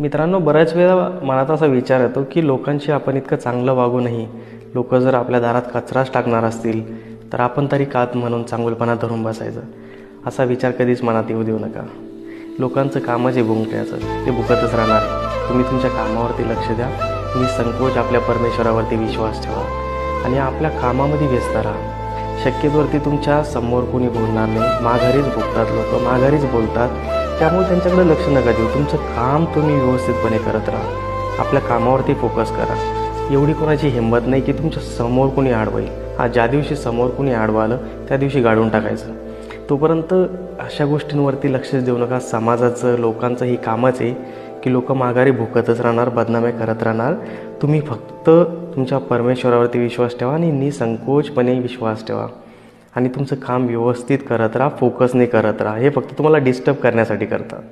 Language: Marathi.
मित्रांनो बऱ्याच वेळा मनात असा विचार येतो की लोकांशी आपण इतकं चांगलं वागू नाही. लोक जर आपल्या दारात कचराच टाकणार असतील तर आपण तरी कात म्हणून चांगुलपणा धरून बसायचं? असा विचार कधीच मनात येऊ देऊ नका. लोकांचं कामच आहे भुंकण्याचं ते भुकतच राहणार. तुम्ही तुमच्या कामावरती लक्ष द्या. मी संकोच आपल्या परमेश्वरावरती विश्वास ठेवा. आणि आपल्या कामामध्ये व्यस्त राहा. शक्यतोवरती तुमच्यासमोर कोणी बोलणार नाही. माघारीच भुकतात लोक. माघारीच बोलतात. त्यामुळे त्यांच्याकडे लक्ष नका देऊ. तुमचं काम तुम्ही व्यवस्थितपणे करत राहा. आपल्या कामावरती फोकस करा. एवढी कोणाची हिंमत नाही की तुमच्यासमोर कोणी आडवाईल हा ज्या दिवशी समोर कोणी आडवालं आलं त्या दिवशी गाडून टाकायचं. तोपर्यंत अशा गोष्टींवरती लक्षच देऊ नका. समाजाचं लोकांचं ही कामच आहे की लोक माघारी भुकतच राहणार बदनामे करत राहणार. तुम्ही फक्त तुमच्या परमेश्वरावरती विश्वास ठेवा आणि निसंकोचपणे विश्वास ठेवा. आणि तुमचं काम व्यवस्थित करत राहा फोकसने करत राहा. हे फक्त तुम्हाला डिस्टर्ब करण्यासाठी करतात.